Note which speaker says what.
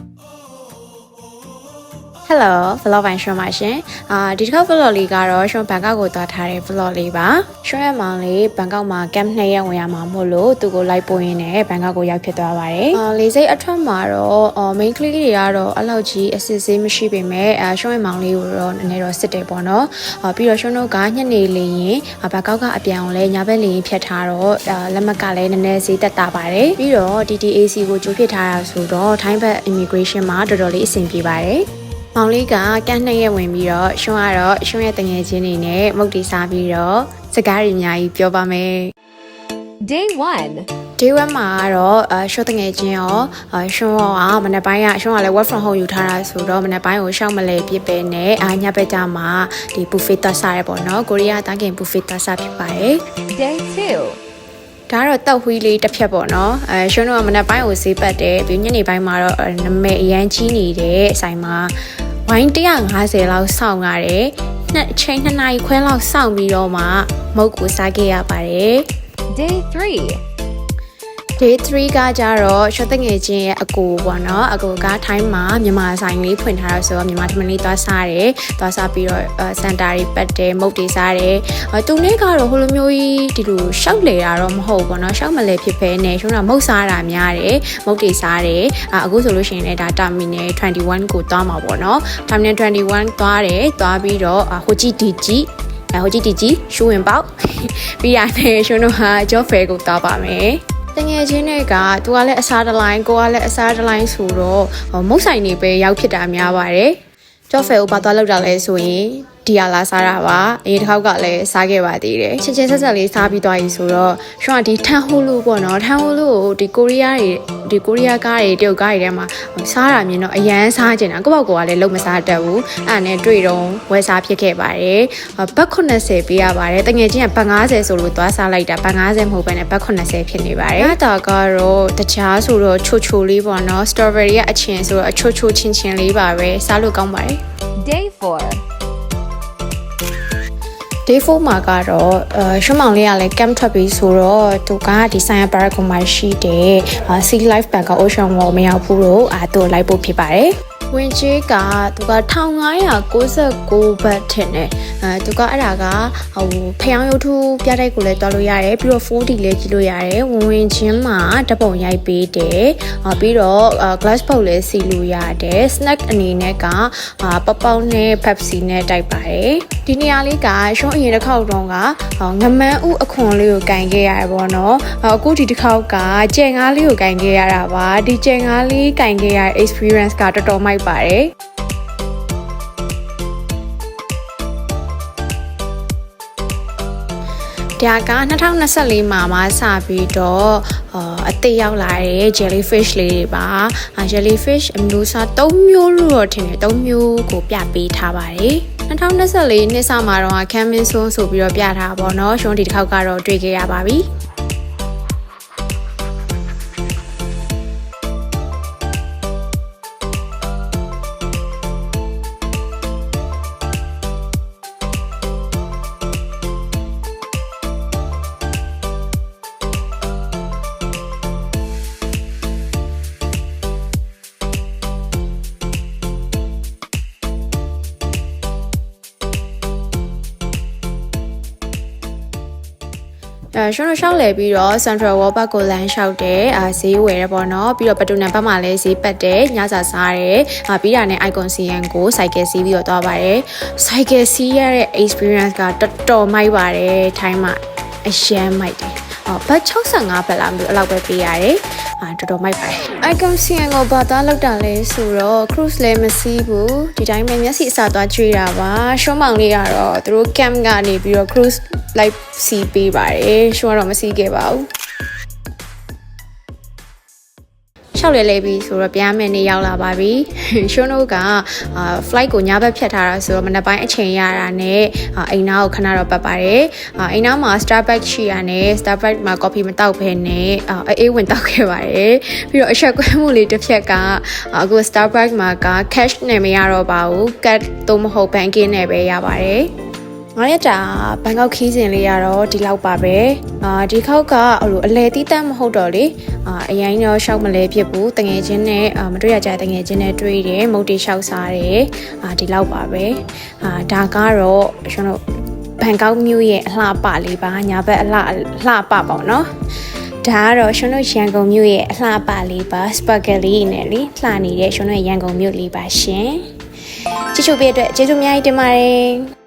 Speaker 1: Oh. Hello vlog ပိုင်းရှုံးပါရှင်အာဒီတစ်ခေါက် vlog လေးကတော့ရှုံးဘန်ကောက်ကိုသွားထားတဲ့ vlog လေးပါရှုံးရဲ့မောင်လေးဘန်ကောက်မှာ camp နှစ်ရက်ဝင်ရမှာမို့လို့သူကိုလိုက်ပို့ရင်းနဲ့ဘန်ကောက်ကိုရောက်ဖြစ်သွားပါတယ်အာလေစိတ်အထွက်မှာတော့အော် main ကလေးတွေကတော့အဲ့လောက်ကြီးအစစ်ဆေးမရှိပေမဲ့အာရှုံးရဲ့မောင်လေးကိုတော့နည်းနည်းတော့စစ်တယ်ပေါ့နော်အာပြီးတော့ရှုံးတို့ကညနေလေရင်ဘန်ကောက်ကအပြန်အောင်လဲညဘက်လေရင်ဖြတ်ထားတော့အာလက်မှတ်ကလည်းနည်းနည်းဈေးသက်တာပါတယ်ပြီးတော့ TTAC ကိုကြိုးဖြစ်ထားတာဆိုတော့ထိုင်းဘက် immigration မှာတော်တော်လေးအဆင်ပြေပါတယ် မောင်လေးကကန်းနှစ်ရက်ဝင်ပြီးတော့ရှွန်းကတော့ရှွန်းရဲ့တငယ်ချင်းတွေနဲ့မုတ်တီစားပြီးတော့စကားတွေအများကြီးပြောပါမယ်
Speaker 2: Day 1.
Speaker 1: Day 1မှာကတော့အရှော့တငယ်ချင်းရောအရှွန်းရောကမနေ့ပိုင်းကရှွန်းကလည်း work from home ယူထားတာဆိုတော့မနေ့ပိုင်းကိုရှောက်မလဲပြစ်ပဲနဲ့အာညဘက်ကြမှာဒီ buffet တက်စားရပေါ့နော်ကိုရီးယားတားခင် buffet တက်စားဖြစ်ပါတယ်
Speaker 2: Day 2.
Speaker 1: ဒါကတော့တောက်ဝီးလေးတစ်ဖြတ်ပေါ့နော်အဲရှွန်းတို့ကမနက်ပိုင်းကိုဈေးပတ်တယ်ပြီးညနေပိုင်းမှာတော့နမဲအရန်ကြီးနေတဲ့ဆိုင်မှာ ဝိုင်း150လောက်စောင့်ရတယ်နှစ်အချိန်2နာရီခွဲလောက်စောင့်ပြီးတော့မှမုတ်ကိုစားခဲ့ရပါတယ်
Speaker 2: Day 3.
Speaker 1: Day 3ကကြတော့ရှော့တငယ်ချင်းရဲ့အကိုပေါ့နော်အကိုကထိုင်းမှာမြန်မာဆိုင်လေးဖွင့်ထားတာဆိုတော့မြန်မာထမင်းလေးသွားစားတယ်သွားစားပြီးတော့စန်တာတွေပတ်တယ်မုတ်တွေစားတယ်အဲသူနေ့ကတော့ဟိုလိုမျိုးကြီးဒီလိုရှောက်လေတာတော့မဟုတ်ဘူးပေါ့နော်ရှောက်မလဲဖြစ်ဖဲနဲ့ရှုံးတာမုတ်စားတာများတယ်မုတ်တွေစားတယ်အအခုဆိုလို့ရှိရင်လည်းဒါ terminal 21ကိုသွားမှာပေါ့နော် terminal 21သွားတယ်သွားပြီးတော့ဟိုကြည့်ဒီကြည့်အဲဟိုကြည့်ဒီကြည့်ရှူဝင်ပေါက်ပြီးရတယ်ရှုံးတော့ဟာ job fair ကိုသွားပါမယ် တငယ်ချင်းတွေကသူကလည်းအစားတစ်လိုင်းကိုကလည်းအစားတစ်လိုင်းဆိုတော့မုတ်ဆိုင်နေပဲရောက်ဖြစ်တာများပါတယ်ကြော့ဖယ်ကိုဘာသွားလောက်တာလဲဆိုရင် ဒီယာလာစားတာပါအရင်တစ်ခေါက်ကလည်းစားခဲ့ပါသေးတယ်ချစ်ချစ်ဆက်ဆက်လေးစားပြီးသွားပြီဆိုတော့ရှောင်းကဒီထန်ဟိုလူပေါ့နော်ထန်ဟိုလူကိုဒီကိုရီးယားတွေဒီကိုရီးယားကားတွေတရုတ်ကားတွေထဲမှာစားတာမြင်တော့အရန်စားကျင်တာကိုယ့်ဘောက်ကလည်းလုံးမစားတတ်ဘူးအဲ့ဒါနဲ့တွေ့တော့ဝယ်စားဖြစ်ခဲ့ပါတယ်ဘတ်80ပေးရပါတယ်တငယ်ချင်းကဘတ်90ဆိုလို့သွားစားလိုက်တာဘတ်90မဟုတ်ဘဲနဲ့ဘတ်80ဖြစ်နေပါတယ်အဲ့ဒါကတော့တခြားဆိုတော့ချိုချိုလေးပေါ့နော်စတော်ဘယ်ရီကအချင်းဆိုတော့အချိုချိုချင်းချင်းလေးပါပဲစားလို့ကောင်းပါတယ်
Speaker 2: Day 4.
Speaker 1: Day 4မှာကတော့အဲရှုံးမောင်လေးကလည်း camp ထွက်ပြီးဆိုတော့သူကဒီဆိုင်ရ paragon မှာရှိတဲ့ sea life bank ocean wall မရောက်ဘူးလို့အာသူ့လိုက်ဖို့ဖြစ်ပါတယ် ဝင်ကြီးကသူက1599ဘတ်ထင်တယ်အဲသူကအဲ့ဒါကဟိုဖျောင်းရုပ်ထုပြတိုက်ကိုလည်းတွားလို့ရတယ်ပြီးတော့ 4D လည်းကြည့်လို့ရတယ်ဝင်ဝင်ချင်းမှာဓပုံရိုက်ပေးတယ်အာပြီးတော့ glass bowl လည်းစီလို့ရတယ် snack အနေနဲ့ကအာပပောက်နဲ့ Pepsi နဲ့တိုက်ပါတယ်ဒီနေရာလေးကရှုံးအရင်တစ်ခေါက်တော့ကငမန်းဥအခွန်လေးကိုကင်ခဲ့ရတယ်ပေါ့နော်အခုဒီတစ်ခေါက်ကကြယ်ငါးလေးကိုကင်ခဲ့ရတာပါဒီကြယ်ငါးလေးကင်ခဲ့ရတဲ့ experience ကတော်တော်မိုက်လိုက်ပါတယ်ဒါက2024မှာမှစပြီးတော့အသေးရောက်လာတဲ့ jellyfish လေးတွေပါ jellyfish အမျိုးအစား3မျိုးလို့တော့ထင်တယ်3မျိုးကိုပြပေးထားပါတယ်2024နှစ်စမှာတော့ခမ်းမင်းဆိုးဆိုပြီးတော့ပြထားပါတော့ရှင်ဒီတစ်ခေါက်ကတော့တွေ့ခဲ့ရပါပြီ။ အဲရှုံးတို့ရှောက်လဲပြီးတော့ Central Wall ဘက်ကိုလမ်းလျှောက်တယ်အာဈေးဝယ်ရပေါ့နော်ပြီးတော့ပတူနံဘက်မှာလည်းဈေးပတ်တယ်ညစာစားတယ်အာပြီးတာနဲ့ Icon CN ကို cycle စီးပြီးတော့သွားပါတယ် cycle စီးရတဲ့ experience ကတော်တော်မိုက်ပါတယ်ထိုင်းမှာအရှမ်းမိုက်တယ်အော်ဘတ်65ဘတ်လားမသိဘူးအဲ့လောက်ပဲပေးရတယ်အာတော်တော်မိုက်ပါတယ် icon CN ကိုဘာသာလောက်တာလဲဆိုတော့ cruise လည်းမစီးဘူးဒီတိုင်းပဲမျက်စိအစာသွားကြွေးတာပါရှုံးမောင်လေးကတော့သူတို့ camp ကနေပြီးတော့ cruise လိုက်စီးပေးပါတယ်ရှုံးကတော့မစီးခဲ့ပါဘူးရှောက်လဲလဲပြီးဆိုတော့ပြန်မယ်နေရောက်လာပါပြီရှုံးတို့ကအာ flight ကိုညဘက်ဖြတ်ထားတာဆိုတော့မနက်ပိုင်းအချိန်ရတာနဲ့အိမ်နာကိုခဏတော့ပတ်ပါတယ်အိမ်နာမှာ Starbucks ရှိရနဲ့ Starbucks မှာ coffee မတောက်ဘဲနဲ့အေးဝင်တောက်ခဲ့ပါတယ်ပြီးတော့အချက်ကွဲမှုလေးတစ်ဖြက်ကအခု Starbucks မှာက cash နဲ့မရတော့ပါဘူး card သို့မဟုတ် banking နဲ့ပဲရပါတယ် ငါရက်တာဘန်ကောက်ခီးစဉ်လေးရတော့ဒီလောက်ပါပဲအာဒီခေါက်ကဟိုလိုအလဲတီးတတ်မဟုတ်တော့လေအာအရင်တော့ရှောက်မလဲဖြစ်ဘူးတငယ်ချင်းနဲ့အာမတွေ့ရကြတငယ်ချင်းနဲ့တွေ့တယ်မုတ်တီရှောက်စားတယ်အာဒီလောက်ပါပဲအာဒါကတော့ကျွန်တော်ဘန်ကောက်မြို့ရဲ့အလှပလေးပါညာဘက်အလှအလှပပေါ့နော်ဒါကတော့ကျွန်တော်ရန်ကုန်မြို့ရဲ့အလှပလေးပါစပါဂက်လီနဲ့လေလှနေတဲ့ကျွန်တော်ရန်ကုန်မြို့လေးပါရှင်ချစ်ချိုပြည့်အတွက်ကျေးဇူးအများကြီးတင်ပါတယ်